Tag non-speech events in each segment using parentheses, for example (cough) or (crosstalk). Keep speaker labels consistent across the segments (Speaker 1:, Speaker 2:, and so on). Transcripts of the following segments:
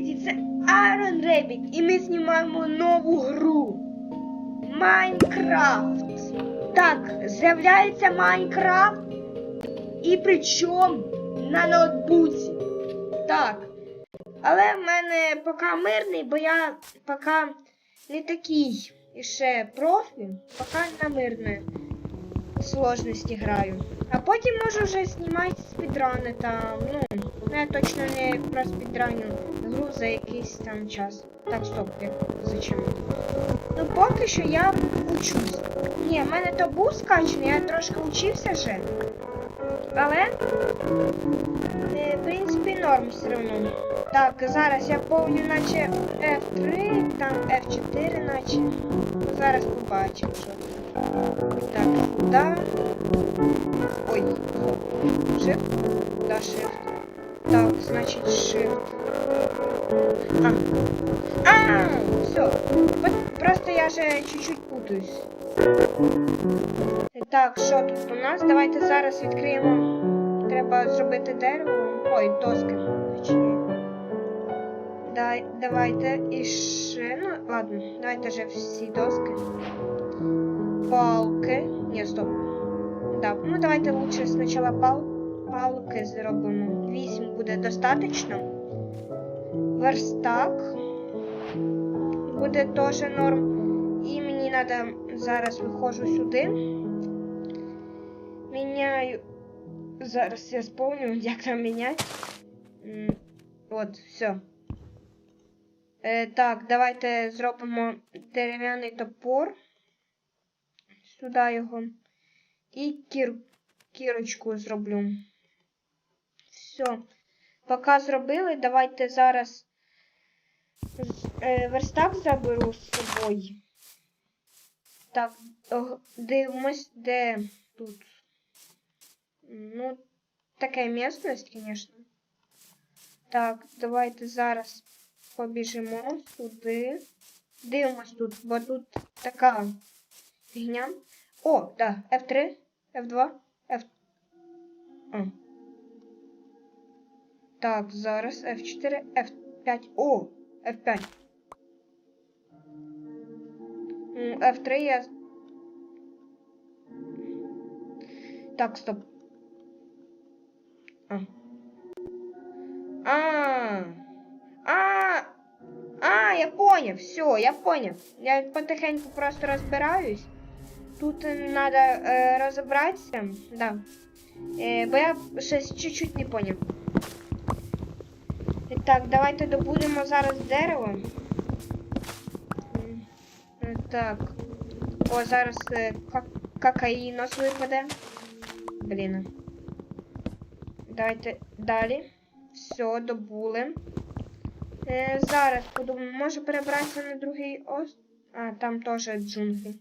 Speaker 1: Привіт, це Iron Rabbit, і ми знімаємо нову гру. Майнкрафт. Так, з'являється Майнкрафт. І причому на ноутбуці. Так. Але в мене поки мирний, бо я поки не такий ще профі, поки на мирної сложності граю. А потім можу вже знімати спідрани там, ну, я точно не про спідраню гру за якийсь там час. Так, стоп, як зачем? Ну поки що я учусь. Ні, в мене то був скачаний, я трошки учився вже. Але, е, в принципі, норм все одно. Так, зараз я повню наче F3, там F4 наче. Зараз побачимо, що. Так, да. Ой. Shift? Да, Shift. Так, значит Shift. А. А, все. Просто я же чуть-чуть путаюсь. Так, що тут у нас? Давайте зараз відкриємо. Треба зробити дерево. Ой, доски. Дай, давайте і ще. Ну, ладно, давайте вже всі доски. Палки. Ні, стоп. Да. Ну давайте лучше спочатку пал... палки зробимо. 8 буде достатньо. Верстак. Буде теж норм. І мені треба зараз виходжу сюди. Міняю. Зараз я сповню, (laughs) як там міняти. От, все. Е, так, давайте зробимо дерев'яний топор. Сюди його. І кір... кірочку зроблю. Все. Поки зробили, давайте зараз верстак заберу з собою. Так, дивимось, де тут. Ну, така місцевість, звісно. Так, давайте зараз побіжимо сюди. Дивимось тут, бо тут така фігня. О, да, F3, F2, F. А. Так, зараз F4, F5. О, F5. М, F3 я. Так, стоп. А. А. А. А, я понял, все, я понял. Я потихеньку просто разбираюсь. Тут надо э, разобраться, да. Э, бо я щось чуть-чуть не понял. Так, давайте добудемо зараз дерево. Так. О, зараз е, ка- кокаїнос випаде. Блін. Давайте далі. Все, добули. Е, зараз подумаю, може перебратися на другий ос. А, там теж джунглі.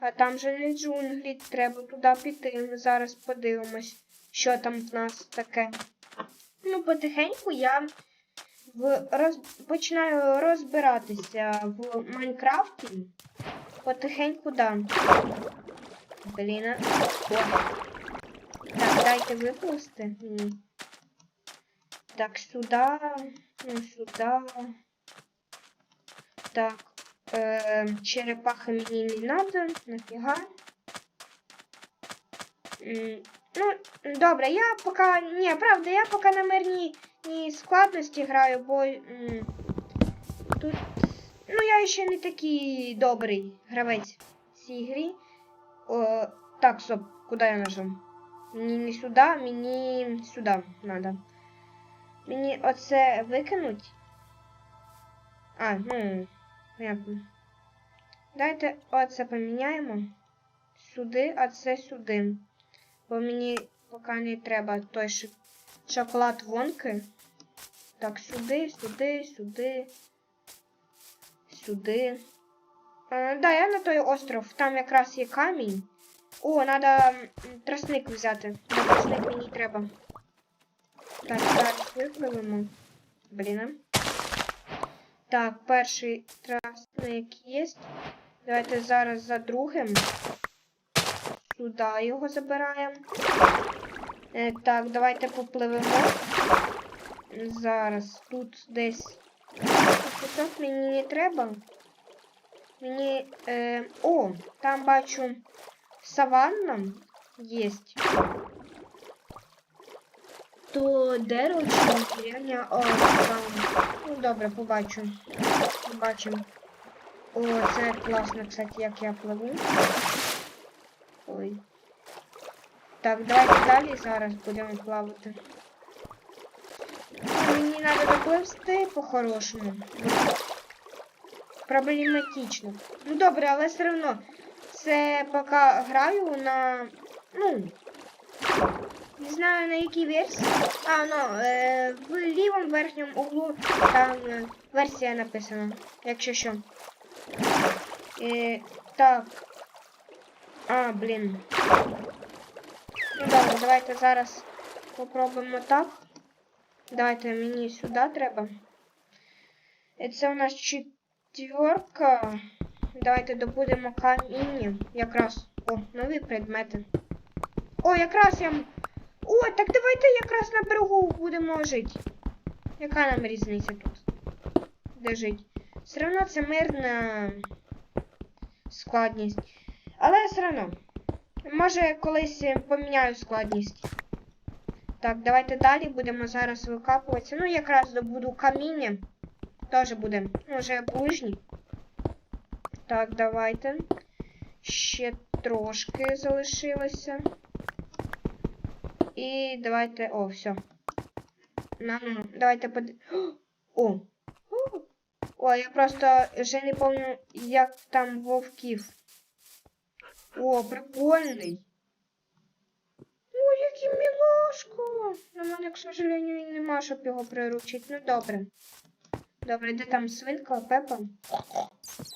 Speaker 1: А там же не джунглі, треба туди піти. Ми зараз подивимось, що там в нас таке. Ну, потихеньку я в роз... починаю розбиратися в Майнкрафті. Потихеньку да. Блін. Так, дайте випусти. Так, сюди. Ну, сюди. Так. Е, черепахи мені не надо. Нафіга. Ну, добре, я поки. Ні, правда, я поки на мирній ні складності граю, бо м, тут. Ну, я ще не такий добрий гравець в цій грі. О, так, стоп, куди я нажав? Мені не сюди, мені сюди треба. Мені оце викинуть. А, ну, понятно. Давайте оце поміняємо. Сюди, а це сюди. Бо мені поки не треба той шоколад вонки. Так, сюди, сюди, сюди. Сюди. Е, да, я на той остров. Там якраз є камінь. О, треба тросник взяти. Да, мені треба. Так, зараз випливемо. Блін. Так, перший тросник є. Давайте зараз за другим. Сюди його забираємо. Е, так, давайте попливемо. Зараз тут десь. Пісок мені не треба. Мені. Е, о, там бачу саванна є. То дерево чи. О. Ну добре, побачу. Побачимо. О, це класно, кстати, як я пливу. Ой. Так, давайте далі зараз будемо плавати. Мені треба допливти по-хорошому. Проблематично. Ну добре, але все одно. Це поки граю на. Ну. Не знаю на якій версії. А, ну, е, в лівому верхньому углу там е, версія написана. Якщо що. Е, так. А, блін. Ну добре, давайте зараз попробуємо так. Давайте мені сюди треба. Це у нас четверка. Давайте добудемо каміння. Якраз. О, нові предмети. О, якраз я. О, так давайте якраз на берегу будемо жити. Яка нам різниця тут? Де жити? Все одно це мирна складність. Але все одно. Може колись поміняю складність. Так, давайте далі будемо зараз викапуватися. Ну, якраз добуду каміння. Теж буде. Ну, вже ближній. Так, давайте. Ще трошки залишилося. І давайте. О, все. На, ну, давайте под... О! О, я просто вже не пам'ятаю, як там вовків. О, прикольний. Який мілашко. На мене, к сожалению, нема, щоб його приручити. Ну добре. Добре, де там свинка, Пепа?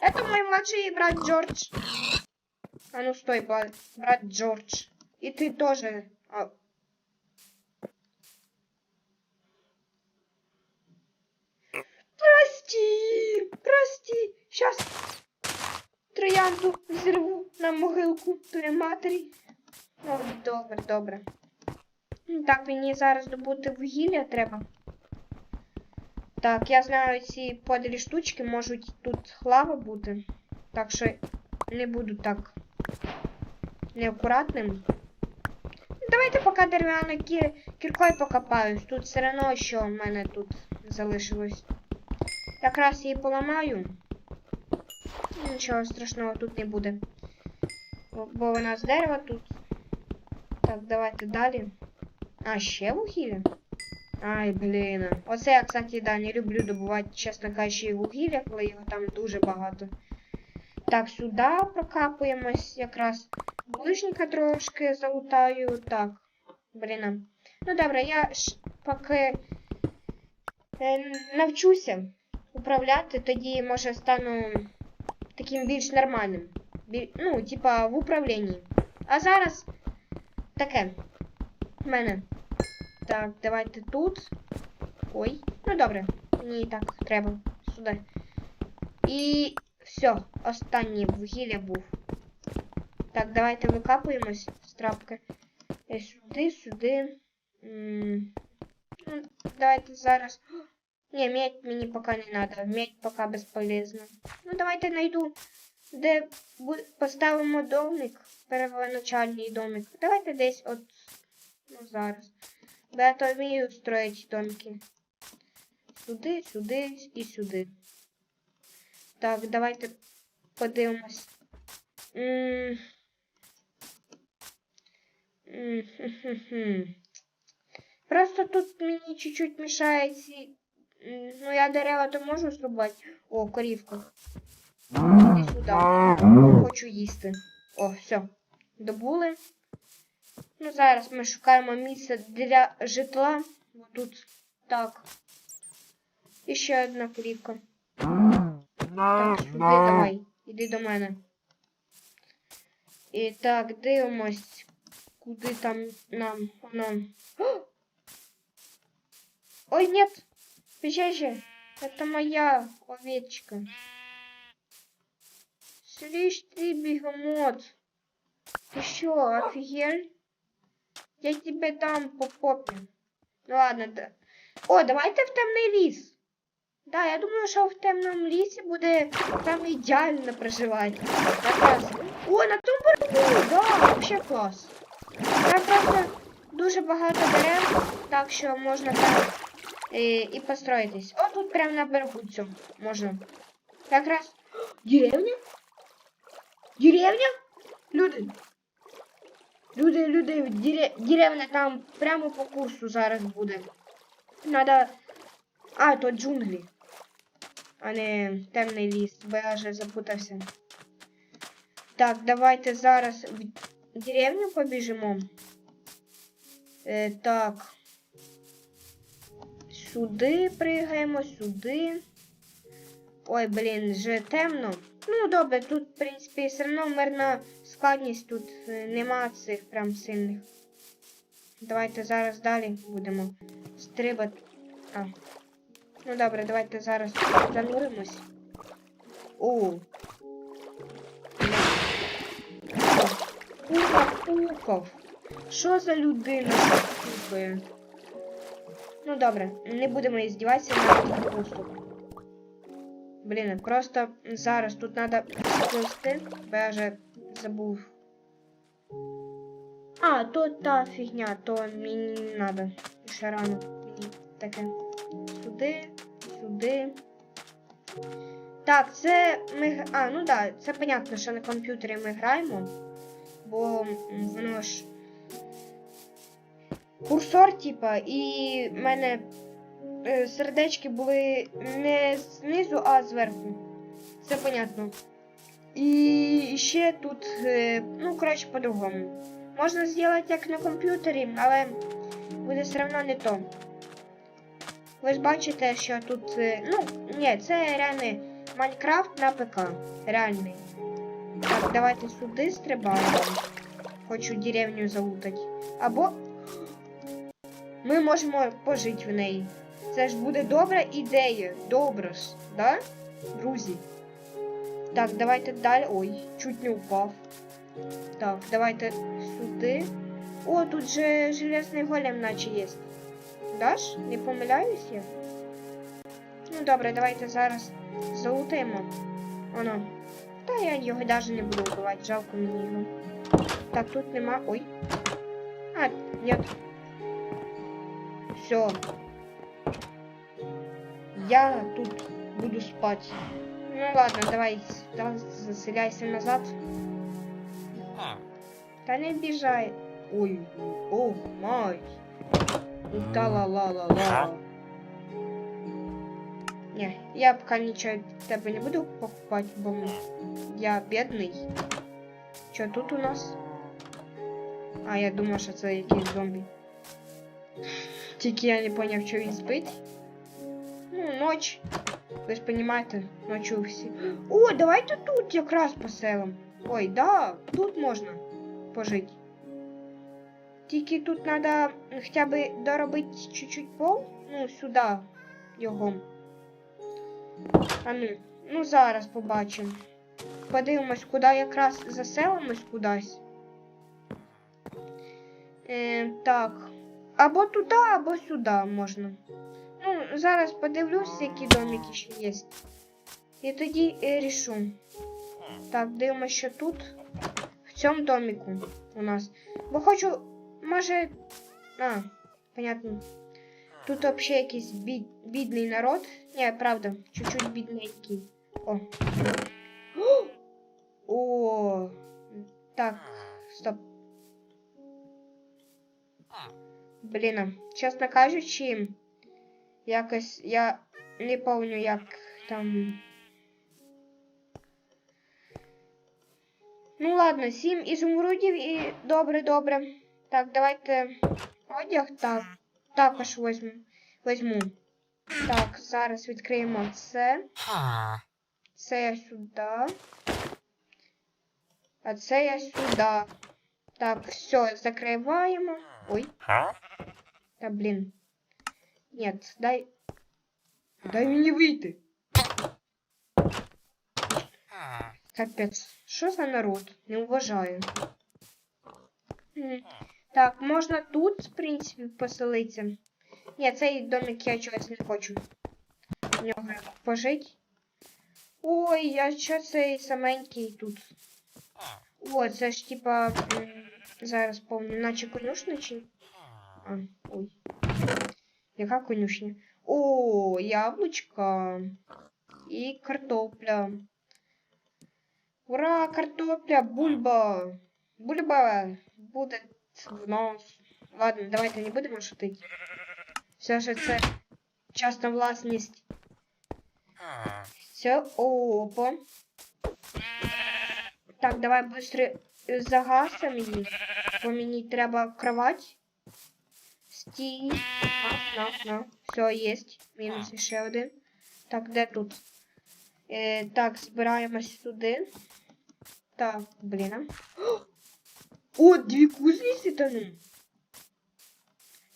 Speaker 1: Это мой младший брат Джордж. А ну стой, брат Джордж. И ты тоже. А. Прости, прости. Сейчас троянду зірву на могилку твоєї матері. Ну, добре, добре. Ну, Так, мені зараз добути вугілля треба. Так, я знаю, ці подлі штучки можуть тут лава бути. Так що не буду так неаккуратним. Давайте поки дерев'яною кі... кіркою покопаюсь. Тут все одно, що в мене тут залишилось. Якраз її поламаю. Нічого страшного тут не буде. Бо вона з дерева тут. Так, давайте далі. А, ще вугілля? Ай, блін. Оце я, кстати, да, не люблю добувати, чесно кажучи, вугілля, коли його там дуже багато. Так, сюди прокапуємось якраз. Ближника трошки залутаю. Так. Блін. Ну добре, я ж поки е, навчуся управляти, тоді може стану таким більш нормальним. Ну, типа в управлінні. А зараз таке. В мене. Так, давайте тут. Ой. Ну добре. Мені і так треба. Сюди. І все, останнє вугілля був. Так, давайте викапуємось з трапки. Е, Сюди, сюди. М, Ну, давайте зараз. Ні, медь мені поки не треба. Медь поки безполезно. Ну, давайте найду, де поставимо домик. Первоначальний домик. Давайте десь от. Ну, зараз. Бо я то вмію строїть домики. Сюди, сюди і сюди. Так, давайте подивимось. М. М. (laughs) Просто тут мені чуть-чуть мішає. Ну, я дерева то можу зрубати. О, корівка. Іди сюди. Хочу їсти. О, все. Добули. Ну, зараз ми шукаємо місце для житла. Тут так. І ще одна корівка. Так, сюди давай. Іди до мене. І так, дивимось. Куди там нам воно. Ой, нет! Печаче, это моя овечка. Слышь ты, бегемот. Ты что, офигел? Я тебе дам по попе. Ну ладно, да. О, давайте в темний ліс. Да, я думаю, що в темному лісі буде там ідеально проживати. Якраз. О, на тому берегу, да, взагалі клас. Там просто дуже багато дерев, так що можна там і, і построїтись. О, тут прямо на берегу цьому можна. Якраз. Деревня? Деревня? Люди. Люди, люди, дере- деревня там прямо по курсу зараз буде. Надо. А, то джунглі. А не темний ліс, бо я вже запутався. Так, давайте зараз в деревню побіжимо. Е, так. Сюди пригаємо, сюди. Ой, блін, вже темно. Ну, добре, тут, в принципі, все одно мирна складність, тут е, нема цих прям сильних. Давайте зараз далі будемо стрибати. А. Ну добре, давайте зараз зануримось. О. Пука, пуков. Що за людина пукає? Ну добре, не будемо іздіватися на пусту. Блін, просто зараз тут треба сплести, бо я вже забув. А, то та фігня, то мені не треба. Ще рано. Мені таке. Сюди, сюди. Так, це ми. А, ну так, да, це понятно, що на комп'ютері ми граємо. Бо воно ж. Курсор, типа, і в мене сердечки були не знизу, а зверху. Це понятно. І ще тут, е, ну, коротше, по-другому. Можна зробити як на комп'ютері, але буде все одно не то. Ви ж бачите, що тут. е, Ну, ні, це реальний Майнкрафт на ПК. Реальний. Так, давайте сюди стрибаємо. Хочу деревню залутати. Або ми можемо пожити в неї. Це ж буде добра ідея. Добре ж, да? Друзі. Так, давайте далі. Ой, чуть не упав. Так, давайте сюди. О, тут же железний голем наче є. Даш? Не помиляюсь я? Ну добре, давайте зараз залутаємо. Оно. Та я його навіть не буду вбивати, жалко мені його. Так, тут нема. Ой. А, нет. Все. Я тут буду спать. Ну ладно, давай, давай заселяйся назад. Та не біжай. Ой, о май. та ла ла ла ла Не, я пока нічого в тебе не буду покупати, бо я бідний. Що тут у нас? А, я думав, що це якийсь зомбі. Тільки я не поняв, що він спить. Ніч. Ви ж розумієте, ночі всі. О, давайте тут якраз поселимо. Ой, да, тут можна пожити. Тільки тут треба хоча б доробити чуть-чуть пол. Ну, сюди його. А ну, ну зараз побачимо. Подивимось, куди якраз заселимось кудись. Е, так. Або туди, або сюди можна. Ну, зараз подивлюсь, які домики ще є. І тоді е, рішу. Так, дивимося, що тут. В цьому домику у нас. Бо хочу, може. А, понятно. Тут взагалі якийсь бід, бідний народ. Ні, правда, чуть-чуть бідненький. О. О! О! Так, стоп. Блін, а, чесно кажучи, Якось я не пам'ятаю, як там. Ну ладно, сім ізумрудів і добре, добре. Так, давайте одяг так. Також возьму. Возьму. Так, зараз відкриємо це. Це я сюди. А це я сюди. Так, все, закриваємо. Ой. Та блін. Нет, дай. Дай мені вийти. Капець. Що за народ? Не вважаю. М, Так, можна тут, в принципі, поселитися. Ні, цей домик я чогось не хочу. В нього пожити. Ой, а що цей саменький тут? О, це ж типа. Зараз помню, наче конюшня чи. А, ой. Яка конюшня? О, яблучка. І картопля. Ура, картопля, бульба. Бульба буде в нас. Ладно, давайте не будемо шутити. Все ж це частна власність. Все, опа. Так, давай быстро загасимо її. Бо мені треба кровать. Стій. На, на, на. Все, єсть. Мінус ще один. Так, де тут? Е, так, збираємось сюди. Так, блін. О, дві кузниці тону.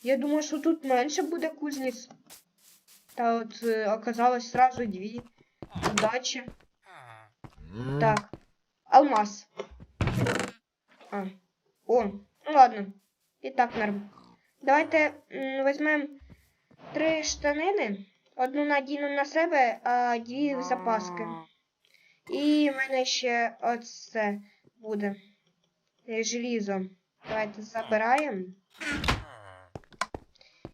Speaker 1: Я думав, що тут менше буде кузниць. Та от е, оказалось сразу дві. Удачі. Так. Алмаз. А. О, ну ладно. І так норм. Давайте візьмемо три штанини. Одну надіну на себе, а дві в запаски. І в мене ще оце буде. Е, Желізо. Давайте забираємо.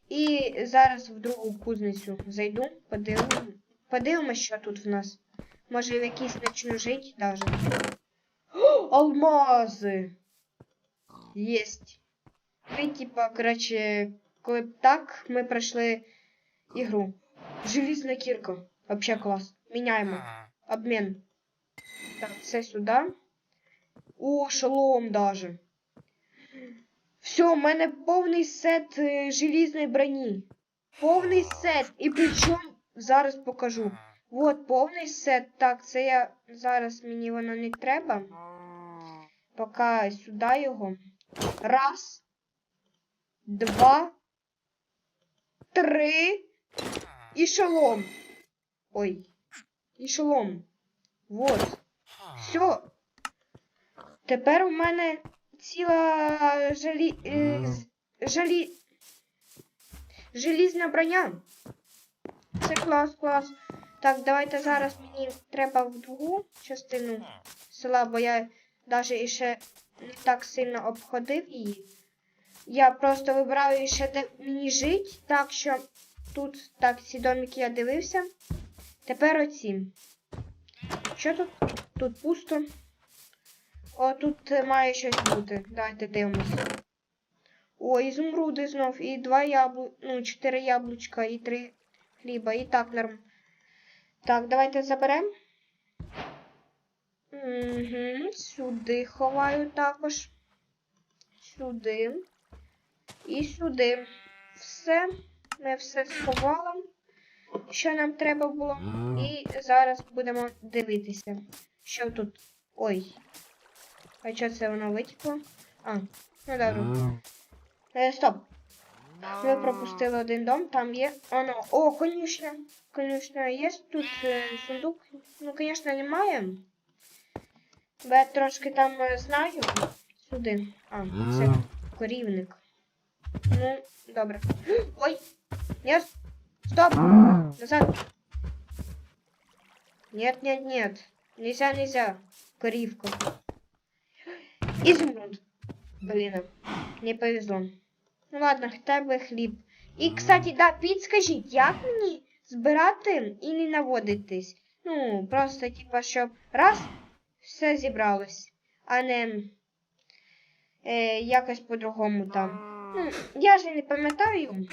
Speaker 1: І зараз в другу кузницю зайду, подивимось. Подивимось, що тут в нас. Може в якийсь почну жити. О, алмази! Єсть. І типа, короче, коли б так, ми пройшли ігру. Желізна кірка. Вообще клас. Міняємо. Обмен. Так, це сюди. О, шолом даже. Все, у мене повний сет е, желізної броні. Повний сет. І причому зараз покажу. Вот, повний сет. Так, це я зараз мені воно не треба. Поки сюди його. Раз. Два. Три. І шолом. Ой. І шолом. Вот. Все. Тепер у мене ціла жалі... е, жалі... желізна броня. Це клас, клас. Так, давайте зараз мені треба в другу частину села, бо я навіть іще не так сильно обходив її. Я просто вибираю ще де мені жити, так що тут так ці домики я дивився. Тепер оці. Що тут? Тут пусто. О, тут має щось бути. Давайте дивимося. О, ізумруди знов. І два яблу... Ну, чотири яблучка і три хліба. І так норм. Так, давайте заберемо. Угу, сюди ховаю також. Сюди. І сюди. Все. Ми все сховали. Що нам треба було. І зараз будемо дивитися. Що тут? Ой. А що це воно витекло? А, ну добре. Е, стоп. Ми пропустили один дом, там є. Оно. О, конюшня. Конюшня є тут е, сундук. Ну, звісно, немає. Бо я трошки там е, знаю. Сюди. А, це корівник. Ну, добре. Ой! Нет! Стоп! Назад! Нет, нет, нет. Нельзя, нельзя. Коривка. Изумруд. Блин, не повезло. Ну ладно, хоча б хліб. І, кстати, да, підскажіть, як мені збирати не наводитись? Ну, просто, типа, щоб раз, все зібралось, а не е, якось по-другому там. Я ж не пам'ятаю.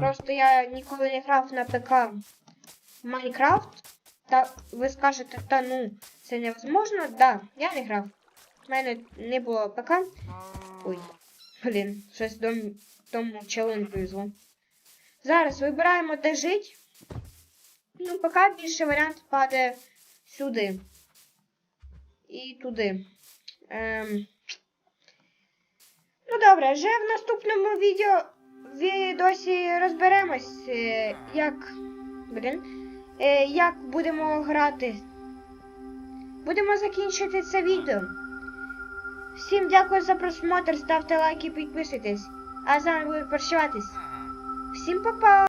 Speaker 1: Просто я ніколи не грав на ПК в Майнкрафт. Та ви скажете, та ну, це невозможно. Да, я не грав. У мене не було ПК. Ой, блін, щось дом, тому челу не повезло. Зараз вибираємо, де жити. Ну, поки більше варіант падає сюди. І туди. Ем... Ну добре, вже в наступному відео відосі розберемось, е, як. Е, Як будемо грати. Будемо закінчити це відео. Всім дякую за просмотр, ставте лайки, підписуйтесь. А з вами буду прощатись. Всім па-па!